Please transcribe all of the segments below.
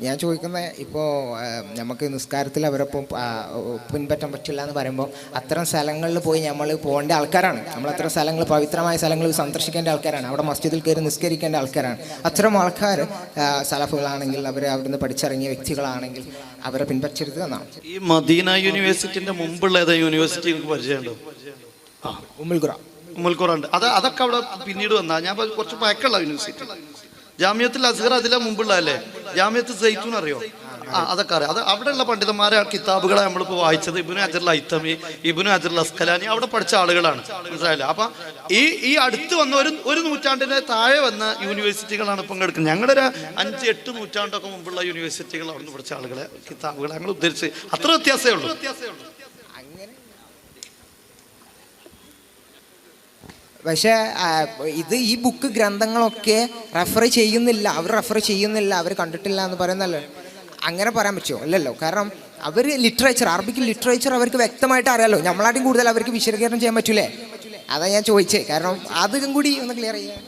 ഞാൻ ചോദിക്കുന്നത് ഇപ്പോൾ നമുക്ക് നിസ്കാരത്തിൽ അവരൊപ്പം പിൻപറ്റാൻ പറ്റില്ല എന്ന് പറയുമ്പോൾ അത്തരം സ്ഥലങ്ങളിൽ പോയി നമ്മൾ പോകേണ്ട ആൾക്കാരാണ്. നമ്മൾ അത്തരം സ്ഥലങ്ങൾ പവിത്രമായ സ്ഥലങ്ങൾ സന്ദർശിക്കേണ്ട ആൾക്കാരാണ്. അവിടെ മസ്ജിദിൽ കയറി നിസ്കരിക്കേണ്ട ആൾക്കാരാണ്. അത്തരം ആൾക്കാർ സലഫുകളാണെങ്കിൽ അവർ അവിടുന്ന് പഠിച്ചിറങ്ങിയ വ്യക്തികളാണെങ്കിൽ അവരെ പിൻപറ്റരുത് എന്നാണ്. ഈ മദീന യൂണിവേഴ്സിറ്റിന്റെ മുമ്പുള്ള യൂണിവേഴ്സിറ്റി എനിക്ക് പരിചയമുണ്ടോ? ആ. ഉമ്മുൽ ഉണ്ട് അത് അതൊക്കെ അവിടെ പിന്നീട് വന്നാ. ഞാൻ കുറച്ച് പഴക്കമുള്ള യൂണിവേഴ്സിറ്റി. ജാമ്യത്തിൽ അസ്ഹർ അതിലെ മുമ്പുള്ളതല്ലേ? ജാമ്യത്ത് സൈത്തൂൻ അറിയോ? ആ അതൊക്കെ അറിയാം. അത് അവിടെയുള്ള പണ്ഡിതന്മാരെ കിതാബുകളെ നമ്മളിപ്പോൾ വായിച്ചത്. ഇബിനു അജർ ഐത്തമി ഇബിനു അജർ അസ്കലാനി അവിടെ പഠിച്ച ആളുകളാണ്. മനസ്സിലായില്ല? അപ്പൊ ഈ ഈ അടുത്ത് വന്ന ഒരു ഒരു നൂറ്റാണ്ടിന് താഴെ വന്ന യൂണിവേഴ്സിറ്റികളാണ് ഇപ്പം എടുക്കുന്നത് ഞങ്ങളുടെ ഒരു അഞ്ച് എട്ട് നൂറ്റാണ്ടൊക്കെ മുമ്പുള്ള യൂണിവേഴ്സിറ്റികൾ അവിടെ നിന്ന് പഠിച്ച ആളുകളെ കിതാബുകളെ ഞങ്ങൾ ഉദ്ധരിച്ച് അത്ര വ്യത്യാസമേ ഉള്ളൂ. പക്ഷേ ഇത് ഈ ബുക്ക് ഗ്രന്ഥങ്ങളൊക്കെ റെഫർ ചെയ്യുന്നില്ല. അവർ റെഫർ ചെയ്യുന്നില്ല. അവർ കണ്ടിട്ടില്ല എന്ന് പറയുന്നല്ലോ അങ്ങനെ പറയാൻ പറ്റുമോ? അല്ലല്ലോ കാരണം അവർ ലിറ്ററേച്ചർ അറബിക്ക് ലിറ്ററേച്ചർ അവർക്ക് വ്യക്തമായിട്ട് അറിയാലോ. നമ്മളാരും കൂടുതൽ അവർക്ക് വിശദീകരണം ചെയ്യാൻ പറ്റൂലേ? അതാ ഞാൻ ചോദിച്ചേ. കാരണം അതും കൂടി ഒന്ന് ക്ലിയർ ചെയ്യാം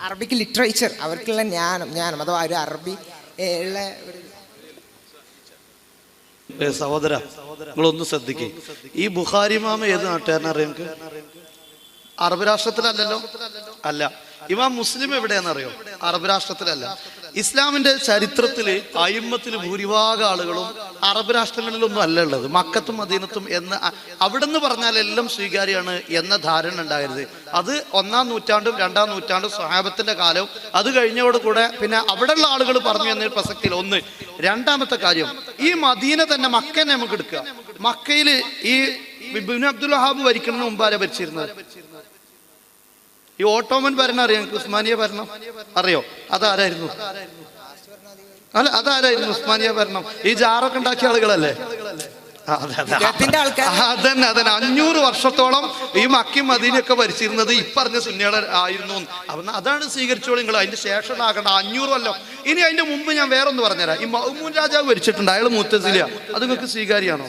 അറബിക്ക് ലിറ്ററേച്ചർ അവർക്കുള്ള ജ്ഞാനം ജ്ഞാനം. അഥവാ ഒരു അറബി ഉള്ള ഒരു സഹോദര നിങ്ങളൊന്ന് ശ്രദ്ധിക്കേ. ഈ ബുഖാരി മാമ ഏത് നാട്ടുകാരനെ അറിയാം നിങ്ങൾക്ക് അറബ് രാഷ്ട്രത്തിലല്ലല്ലോ? അല്ല. ഇമാം മുസ്ലിം എവിടെയാണെന്നറിയോ? അറബ് രാഷ്ട്രത്തിലല്ല. ഇസ്ലാമിന്റെ ചരിത്രത്തിൽ അയിമത്തിൽ ഭൂരിഭാഗം ആളുകളും അറബ് രാഷ്ട്രങ്ങളിലൊന്നും അല്ല ഉള്ളത്. മക്കത്തും മദീനത്തും എന്ന് അവിടെ നിന്ന് പറഞ്ഞാൽ എല്ലാം സ്വീകാര്യമാണ് എന്ന ധാരണ ഉണ്ടാകരുത്. അത് ഒന്നാം നൂറ്റാണ്ടും രണ്ടാം നൂറ്റാണ്ടും സ്വഹാബത്തിന്റെ കാലവും. അത് കഴിഞ്ഞോട് കൂടെ പിന്നെ അവിടെയുള്ള ആളുകൾ പറഞ്ഞു എന്ന പ്രസക്തിയിൽ ഒന്ന് രണ്ടാമത്തെ കാര്യം ഈ മദീന തന്നെ മക്കനെ നമുക്ക് എടുക്കുക. മക്കയിൽ ഈ ബിബിൻ അബ്ദുൽ വഹാബ് ഭരിക്കുന്നതിന് മുമ്പാരെ ഭരിച്ചിരുന്നത്? ഈ ഓട്ടോമൻ ഭരണം അറിയാം ഉസ്മാനിയ ഭരണം? അറിയോ? അതാരായിരുന്നു? അല്ല അതാരായിരുന്നു ഉസ്മാനിയ ഭരണം? ഈ ജാറൊക്കെ ഉണ്ടാക്കിയ ആളുകളല്ലേ? അതന്നെ അതന്നെ. അഞ്ഞൂറ് വർഷത്തോളം ഈ മക്കിയും മദീനൊക്കെ ഭരിച്ചിരുന്നത് ഈ പറഞ്ഞ സുന്യാള ആയിരുന്നു അവന്ന് അതാണ് സ്വീകരിച്ചോളൂ നിങ്ങൾ. അതിന്റെ ശേഷം ആകണ്ട അഞ്ഞൂറ് കൊല്ലം. ഇനി അതിന്റെ മുമ്പ് ഞാൻ വേറൊന്ന് പറഞ്ഞുതരാം. ഈ മഹ്മൂൻ രാജാവ് ഭരിച്ചിട്ടുണ്ട്. അയാൾ മൂത്തസിലിയ. അത് നിങ്ങൾക്ക് സ്വീകാര്യാണോ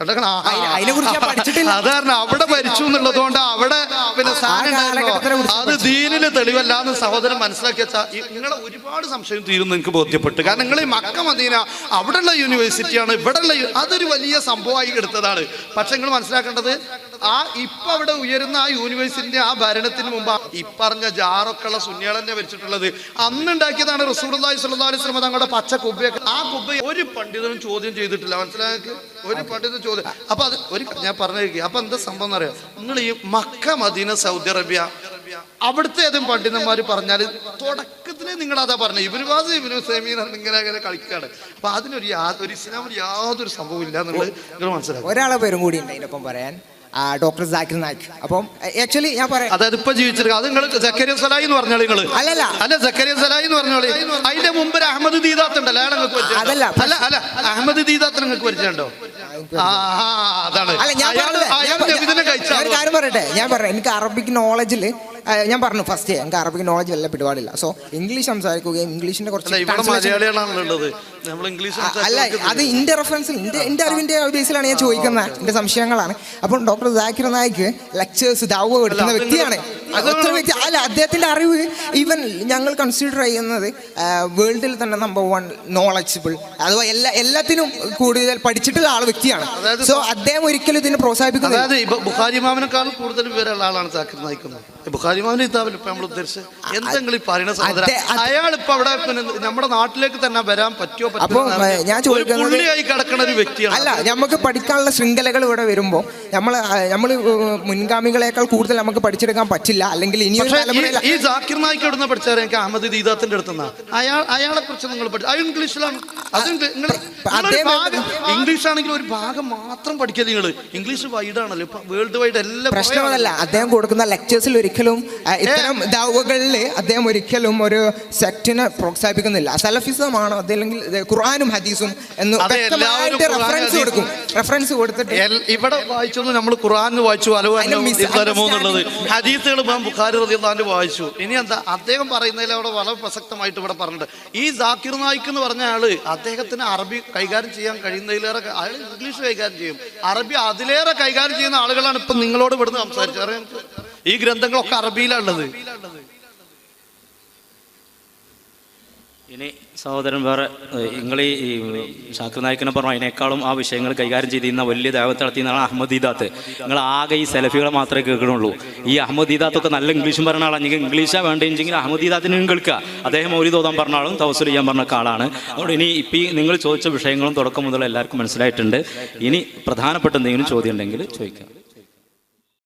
അതിനെക്കുറിച്ച് ഞാൻ പഠിച്ചിട്ടില്ല. അവിടെ ഭരിച്ചു എന്നുള്ളത് കൊണ്ട് അവിടെ പിന്നെ? കുറിച്ച് അത് ദീനിന് തെളിവല്ല എന്ന് സഹോദരൻ മനസ്സിലാക്കി വെച്ചാൽ നിങ്ങളെ ഒരുപാട് സംശയം തീരുന്നു എനിക്ക് ബോധ്യപ്പെട്ടു കാരണം നിങ്ങൾ ഈ മക്ക മദീന അവിടെയുള്ള യൂണിവേഴ്സിറ്റിയാണ് ഇവിടെയുള്ള അതൊരു വലിയ സംഭവമായി എടുത്തതാണ് പക്ഷെ നിങ്ങൾ മനസ്സിലാക്കേണ്ടത് ആ ഇപ്പൊ അവിടെ ഉയരുന്ന ആ യൂണിവേഴ്സിന്റെ ആ ഭരണത്തിന് മുമ്പ് ഇപ്പറഞ്ഞ പറഞ്ഞ ജാറൊക്കെ ഉള്ള സുന്യാളന്നെ വെച്ചിട്ടുള്ളത് അന്നുണ്ടാക്കിയതാണ് റസൂർലായി സ്വല്ലല്ലാഹു അലൈഹി തങ്ങളുടെ പച്ച കുബ്ബയൊക്കെ. ആ കുബ്ബ ഒരു പണ്ഡിതനും ചോദ്യം ചെയ്തിട്ടില്ല. മനസ്സിലാക്കി ഒരു പണ്ഡിതൻ ചോദ്യം. അപ്പൊ അത് ഒരു ഞാൻ പറഞ്ഞിരിക്കുക അപ്പൊ എന്താ സംഭവം എന്നറിയാം? നിങ്ങൾ ഈ മക്ക മദീന സൗദി അറേബ്യ അവിടുത്തെ ഏതും പണ്ഡിതന്മാർ പറഞ്ഞാൽ തുടക്കത്തിലേ നിങ്ങൾ അതാ പറഞ്ഞു ഇവർ വാസ് ഇവർ സെമീൻ ഇങ്ങനെ അങ്ങനെ കളിക്കാണ്. അപ്പൊ അതിനൊരു ഒരു ഇസ്ലാമിൽ യാതൊരു സംഭവം ഇല്ല എന്നുള്ളത് നിങ്ങൾ മനസ്സിലാക്കും ഒരാളെ പേരും കൂടി ഉണ്ട് അതിനൊപ്പം പറയാൻ. ഡോക്ടർ ജാക്കിർ നായിക്. അപ്പം ആക്ച്വലി ഞാൻ പറയാം. അതായത് ഇപ്പൊ ജീവിച്ചിരിക്കുക അത് നിങ്ങൾ ജക്കരിയ സലായി എന്ന് പറഞ്ഞോളി നിങ്ങൾ അല്ലല്ല. അല്ല ജക്കരിയ സലായി എന്ന് പറഞ്ഞോളി. അതിന്റെ മുമ്പ് അഹമ്മദ് ദീദാത്ത് ഉണ്ടല്ലോ നിങ്ങൾക്ക് അല്ല അല്ല അഹമ്മദ് ദീദാത്ത് നിങ്ങൾക്ക് പരിചയമുണ്ടോ? അതാണ്. അല്ല ഞാൻ ഒരു കാര്യം പറയട്ടെ ഞാൻ പറഞ്ഞു എനിക്ക് അറബിക് നോളജിൽ ഞാൻ പറഞ്ഞു ഫസ്റ്റ് എനിക്ക് അറബിക് നോളജ് വല്ല പിടിപാടില്ല. സോ ഇംഗ്ലീഷ് സംസാരിക്കുകയും ഇംഗ്ലീഷിന്റെ കുറച്ച് അല്ല അത് ഇന്റെ റെഫറൻസിൽ എന്റെ എന്റെ അറിവിന്റെ ബേസിലാണ് ഞാൻ ചോദിക്കുന്നത്. എന്റെ സംശയങ്ങളാണ്. അപ്പം ഡോക്ടർ ജാക്കിർ നായിക്ക് ലെക്ചേഴ്സ് ദാവ് എടുക്കുന്ന വ്യക്തിയാണ്. അത് ഒത്തിരി വ്യക്തി അല്ല അദ്ദേഹത്തിന്റെ അറിവ് ഈവൻ ഞങ്ങൾ കൺസിഡർ ചെയ്യുന്നത് വേൾഡിൽ തന്നെ നമ്പർ വൺ നോളജബിൾ അഥവാ എല്ലാ എല്ലാത്തിനും കൂടുതൽ പഠിച്ചിട്ടുള്ള ആൾ വ്യക്തിയാണ്. സോ അദ്ദേഹം ഒരിക്കലും ഇതിനെ പ്രോത്സാഹിപ്പിക്കുന്നത് അതായത് ഇപ്പൊ ബുഖാരി മാമനെക്കാളും കൂടുതൽ വിവരമുള്ള ആളാണ് സാക്കിർ നയിക്കുന്നത് ഇതാവില്ല ഇപ്പൊ നമ്മൾ എന്തെങ്കിലും ഈ പറയുന്ന സഹോദര അയാൾ ഇപ്പൊ അവിടെ നമ്മുടെ നാട്ടിലേക്ക് തന്നെ വരാൻ പറ്റുമോ അപ്പൊ, പറ്റുമോ ഞാൻ ചോദിക്കുന്നത് കിടക്കുന്ന ഒരു വ്യക്തിയാണ് അല്ല നമുക്ക് പഠിക്കാനുള്ള ശൃംഖലകൾ ഇവിടെ വരുമ്പോൾ നമ്മൾ നമ്മൾ മുൻഗാമികളെക്കാൾ കൂടുതൽ നമുക്ക് പഠിച്ചെടുക്കാൻ പറ്റില്ല. അല്ലെങ്കിൽ ഇനിയൊരു പക്ഷേ തലമുറയിൽ ഈ- ജാക്കിർ നായിക്ക് എവിടുന്ന പഠിച്ചാൽ എനിക്ക് അഹമ്മദ് ദീദാത്തിന്റെ അടുത്തുനിന്ന് അയാൾ അയാളെ കുറിച്ച് നിങ്ങൾ പഠിച്ചു അത് ഇംഗ്ലീഷിലാണ്. അത് ഇംഗ്ലീഷ് ആണെങ്കിൽ ഒരു ഭാഗം മാത്രം പഠിക്കുക നിങ്ങൾ. ഇംഗ്ലീഷ് വൈഡ് ആണല്ലോ ഇപ്പൊ വേൾഡ് വൈഡ് എല്ലാം പ്രശ്നമല്ല അദ്ദേഹം കൊടുക്കുന്ന ലെക്ചേഴ്സിൽ ഒരിക്കലും ഇത്തരം ദാവുകളിൽ അദ്ദേഹം ഒരിക്കലും ഒരു സെക്റ്റിനെ പ്രോത്സാഹിപ്പിക്കുന്നില്ല. സലഫിസമാണ് അതല്ലെങ്കിൽ ഖുറാനും ഖുർആാനും ഹദീസും എന്ന് റെഫറൻസ് കൊടുക്കും. റെഫറൻസ് കൊടുത്തിട്ട്. ഇവിടെ വായിച്ചു നമ്മൾ ഖുറാൻ വായിച്ചു അലവോ എന്നുള്ളത് ഹദീസുകൾ ബുഖാരി വായിച്ചു. ഇനി എന്താ? അദ്ദേഹം പറയുന്നതിൽ അവിടെ വളരെ പ്രസക്തമായിട്ട് ഇവിടെ പറഞ്ഞിട്ടുണ്ട്. ഈ ജാക്കിർ നായിക് എന്ന് പറഞ്ഞ ആൾ അദ്ദേഹത്തിന് അറബി കൈകാര്യം ചെയ്യാൻ കഴിയുന്നതിലേറെ അയാൾ ഇംഗ്ലീഷ് കൈകാര്യം ചെയ്യും. അറബി അതിലേറെ കൈകാര്യം ചെയ്യുന്ന ആളുകളാണ് ഇപ്പൊ നിങ്ങളോട് ഇവിടുന്ന് സംസാരിച്ചത്? ഈ ഗ്രന്ഥങ്ങളൊക്കെ അറബിയിലാണുള്ളത് ഇനി സഹോദരൻ വേറെ നിങ്ങൾ ഈ ഷാക്കിർ നായിക്കിനെ പറഞ്ഞു അതിനേക്കാളും ആ വിഷയങ്ങൾ കൈകാര്യം ചെയ്തിരുന്ന വലിയ ദേവത്തെ നടത്തിയിരുന്ന അഹമ്മദീദാത്ത് നിങ്ങൾ ആകെ ഈ സെലഫികളെ മാത്രമേ കേൾക്കണുള്ളൂ. ഈ അഹമ്മദീദാത്തൊക്കെ നല്ല ഇംഗ്ലീഷും പറഞ്ഞ ആളാണ്. നിങ്ങൾ ഇംഗ്ലീഷാണ് വേണ്ടെങ്കിൽ അഹമ്മദീദാത്തിനും കേൾക്കുക. അദ്ദേഹം ഒരു തോതാൻ പറഞ്ഞ ആളും ചെയ്യാൻ പറഞ്ഞ ആളാണ്. അതുകൊണ്ട് ഇനി ഇപ്പം ഈ നിങ്ങൾ ചോദിച്ച വിഷയങ്ങളും തുടക്കം മുതൽ എല്ലാവർക്കും മനസ്സിലായിട്ടുണ്ട്. ഇനി പ്രധാനപ്പെട്ട എന്തെങ്കിലും ചോദ്യം ഉണ്ടെങ്കിൽ ചോദിക്കാം.